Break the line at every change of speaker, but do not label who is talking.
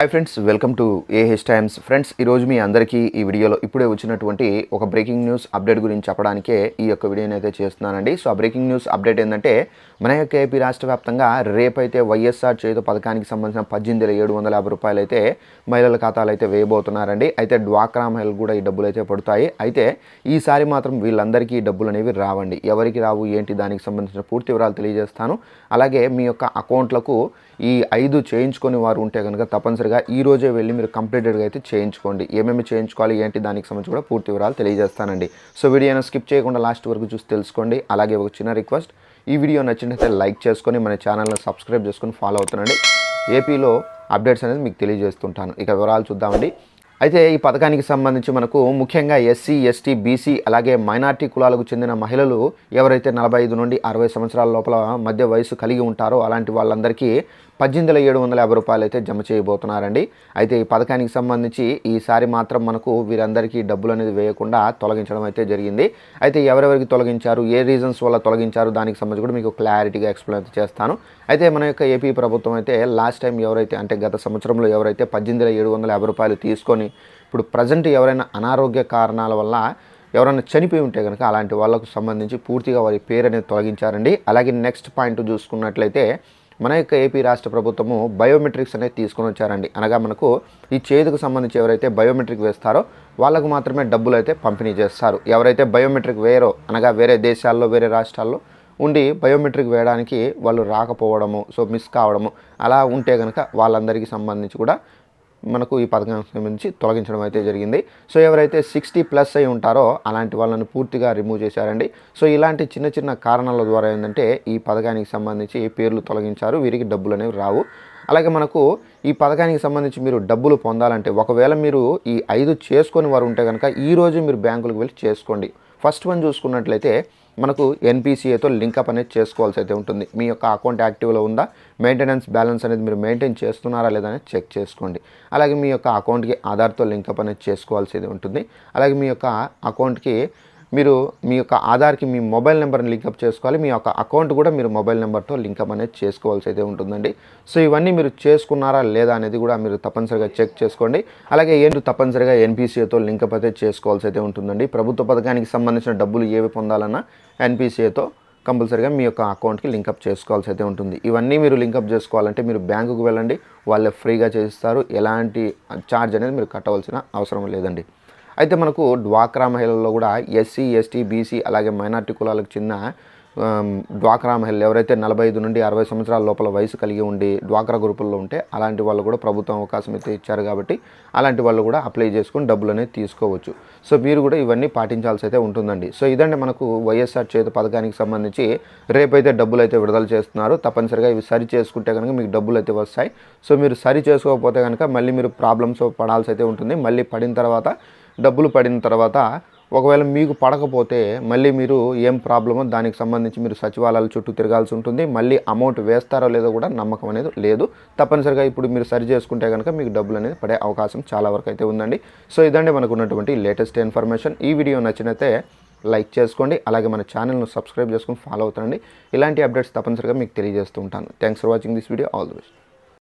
Hi friends welcome to AH times friends ఈరోజు మీ అందరికీ ఈ వీడియోలో ఇప్పుడే వచ్చినటువంటి ఒక బ్రేకింగ్ న్యూస్ అప్డేట్ గురించి చెప్పడానికే ఈ యొక్క వీడియోని అయితే చేస్తున్నానండి. సో ఆ బ్రేకింగ్ న్యూస్ అప్డేట్ ఏంటంటే మన యొక్క ఏపీ రాష్ట్ర వ్యాప్తంగా రేపైతే వైఎస్ఆర్ చేత పథకానికి సంబంధించిన పద్దెనిమిది వేల ఏడు వందల యాభై రూపాయలు అయితే మహిళల ఖాతాలు అయితే వేయబోతున్నారండి. అయితే డ్వాక్రా మహిళలు కూడా ఈ డబ్బులు అయితే పడతాయి. అయితే ఈసారి మాత్రం వీళ్ళందరికీ ఈ డబ్బులు అనేవి రావండి. ఎవరికి రావు ఏంటి దానికి సంబంధించిన పూర్తి వివరాలు తెలియజేస్తాను. అలాగే మీ యొక్క అకౌంట్లకు ఈ ఐదు చేయించుకొని వారు ఉంటే కనుక తప్పనిసరిగా ఈ ఈరోజే వెళ్ళి మీరు కంప్లీటెడ్గా అయితే చేయించుకోండి. ఏమేమి చేయించుకోవాలి ఏంటి దానికి సంబంధించి కూడా పూర్తి వివరాలు తెలియజేస్తానండి. సో వీడియోను స్కిప్ చేయకుండా లాస్ట్ వరకు చూసి తెలుసుకోండి. అలాగే ఒక చిన్న రిక్వెస్ట్ ఈ వీడియో నచ్చినట్లయితే లైక్ చేసుకొని మన ఛానల్ని సబ్స్క్రైబ్ చేసుకొని ఫాలో అవుతానండి ఏపీలో అప్డేట్స్ అనేది మీకు తెలియజేస్తుంటాను. ఇక వివరాలు చూద్దామండి. అయితే ఈ పథకానికి సంబంధించి మనకు ముఖ్యంగా ఎస్సీ ఎస్టీ బీసీ అలాగే మైనార్టీ కులాలకు చెందిన మహిళలు ఎవరైతే నలభై ఐదు నుండి అరవై సంవత్సరాల లోపల మధ్య వయసు కలిగి ఉంటారో అలాంటి వాళ్ళందరికీ పద్దెనిమిది వేల ఏడు వందల యాభై రూపాయలు అయితే జమ చేయబోతున్నారండి. అయితే ఈ పథకానికి సంబంధించి ఈసారి మాత్రం మనకు వీరందరికీ డబ్బులు అనేది వేయకుండా తొలగించడం అయితే జరిగింది. అయితే ఎవరెవరికి తొలగించారు ఏ రీజన్స్ వల్ల తొలగించారు దానికి సంబంధించి కూడా మీకు క్లారిటీగా ఎక్స్ప్లెయిన్ చేస్తాను. అయితే మన యొక్క ఏపీ ప్రభుత్వం అయితే లాస్ట్ టైం ఎవరైతే అంటే గత సంవత్సరంలో ఎవరైతే పద్దెనిమిది వేల ఏడు వందల యాభై రూపాయలు తీసుకొని ఇప్పుడు ప్రజెంట్ ఎవరైనా అనారోగ్య కారణాల వల్ల ఎవరైనా చనిపోయి ఉంటే కనుక అలాంటి వాళ్ళకు సంబంధించి పూర్తిగా వారి పేరు అనేది తొలగించారండి. అలాగే నెక్స్ట్ పాయింట్ చూసుకున్నట్లయితే మన యొక్క ఏపీ రాష్ట్ర ప్రభుత్వము బయోమెట్రిక్స్ అనేది తీసుకొని వచ్చారండి. అనగా మనకు ఈ చేతికి సంబంధించి ఎవరైతే బయోమెట్రిక్ వేస్తారో వాళ్ళకు మాత్రమే డబ్బులు అయితే పంపిణీ చేస్తారు. ఎవరైతే బయోమెట్రిక్ వేయరో అనగా వేరే దేశాల్లో వేరే రాష్ట్రాల్లో ఉండి బయోమెట్రిక్ వేయడానికి వాళ్ళు రాకపోవడము సో మిస్ కావడము అలా ఉంటే కనుక వాళ్ళందరికీ సంబంధించి కూడా మనకు ఈ పథకానికి సంబంధించి తొలగించడం అయితే జరిగింది. సో ఎవరైతే సిక్స్టీ ప్లస్ అయి ఉంటారో అలాంటి వాళ్ళని పూర్తిగా రిమూవ్ చేశారండి. సో ఇలాంటి చిన్న చిన్న కారణాల ద్వారా ఏంటంటే ఈ పథకానికి సంబంధించి పేర్లు తొలగించారు వీరికి డబ్బులు అనేవి రావు. అలాగే మనకు ఈ పథకానికి సంబంధించి మీరు డబ్బులు పొందాలంటే ఒకవేళ మీరు ఈ ఐదు చేసుకొని వారు ఉంటే కనుక ఈరోజు మీరు బ్యాంకులకు వెళ్ళి చేసుకోండి. ఫస్ట్ వన్ చూసుకున్నట్లయితే మనకు ఎన్పిసిఏతో లింకప్ అనేది చేసుకోవాల్సి అయితే ఉంటుంది. మీ యొక్క అకౌంట్ యాక్టివ్లో ఉందా? మెయింటెనెన్స్ బ్యాలెన్స్ అనేది మీరు మెయింటైన్ చేస్తున్నారా లేదా అనేది చెక్ చేసుకోండి. అలాగే మీ యొక్క అకౌంట్కి ఆధార్తో లింకప్ అనేది చేసుకోవాల్సి ఉంటుంది. అలాగే మీ యొక్క అకౌంట్కి మీరు మీ యొక్క ఆధార్కి మీ మొబైల్ నెంబర్ని లింకప్ చేసుకోవాలి. మీ యొక్క అకౌంట్ కూడా మీరు మొబైల్ నెంబర్తో లింకప్ అనేది చేసుకోవాల్సి అయితే ఉంటుందండి. సో ఇవన్నీ మీరు చేసుకున్నారా లేదా అనేది కూడా మీరు తప్పనిసరిగా చెక్ చేసుకోండి. అలాగే ఏంటి తప్పనిసరిగా ఎన్పిసిఏతో లింకప్ అయితే చేసుకోవాల్సి అయితే ఉంటుందండి. ప్రభుత్వ పథకానికి సంబంధించిన డబ్బులు ఏవి పొందాలన్నా ఎన్పిసిఏతో కంపల్సరీగా మీ యొక్క అకౌంట్కి లింకప్ చేసుకోవాల్సి అయితే ఉంటుంది. ఇవన్నీ మీరు లింకప్ చేసుకోవాలంటే మీరు బ్యాంకుకు వెళ్ళండి. వాళ్ళే ఫ్రీగా చేస్తారు. ఎలాంటి ఛార్జ్ అనేది మీరు కట్టవలసిన అవసరం లేదండి. అయితే మనకు డ్వాక్రా మహిళల్లో కూడా ఎస్సీ ఎస్టీ బీసీ అలాగే మైనార్టీ కులాలకు చెందిన డ్వాక్రా మహిళలు ఎవరైతే నలభై ఐదు నుండి అరవై సంవత్సరాల లోపల వయసు కలిగి ఉండి డ్వాక్రా గ్రూపుల్లో ఉంటే అలాంటి వాళ్ళు కూడా ప్రభుత్వం అవకాశం అయితే ఇచ్చారు కాబట్టి అలాంటి వాళ్ళు కూడా అప్లై చేసుకుని డబ్బులు అనేది తీసుకోవచ్చు. సో మీరు కూడా ఇవన్నీ పాటించాల్సి అయితే ఉంటుందండి. సో ఇదండి మనకు వైఎస్ఆర్ చేతి పథకానికి సంబంధించి రేపైతే డబ్బులు అయితే విడుదల చేస్తున్నారు. తప్పనిసరిగా ఇవి సరి చేసుకుంటే కనుక మీకు డబ్బులు అయితే వస్తాయి. సో మీరు సరి చేసుకోకపోతే కనుక మళ్ళీ మీరు ప్రాబ్లమ్స్ పడాల్సి అయితే ఉంటుంది. మళ్ళీ పడిన తర్వాత డబ్బులు పడిన తర్వాత ఒకవేళ మీకు పడకపోతే మళ్ళీ మీరు ఏం ప్రాబ్లమో దానికి సంబంధించి మీరు సచివాలయాల చుట్టూ తిరగాల్సి ఉంటుంది. మళ్ళీ అమౌంట్ వేస్తారో లేదో కూడా నమ్మకం అనేది లేదు. తప్పనిసరిగా ఇప్పుడు మీరు సరి చేసుకుంటే కనుక మీకు డబ్బులు అనేది పడే అవకాశం చాలా వరకు అయితే ఉందండి. సో ఇదండి మనకు ఉన్నటువంటి లేటెస్ట్ ఇన్ఫర్మేషన్ ఈ వీడియో నచ్చినైతే లైక్ చేసుకోండి. అలాగే మన ఛానల్ను సబ్స్క్రైబ్ చేసుకొని ఫాలో అవుతానండి ఇలాంటి అప్డేట్స్ తప్పనిసరిగా మీకు తెలియజేస్తూ ఉంటాను. Thanks for watching this video all the best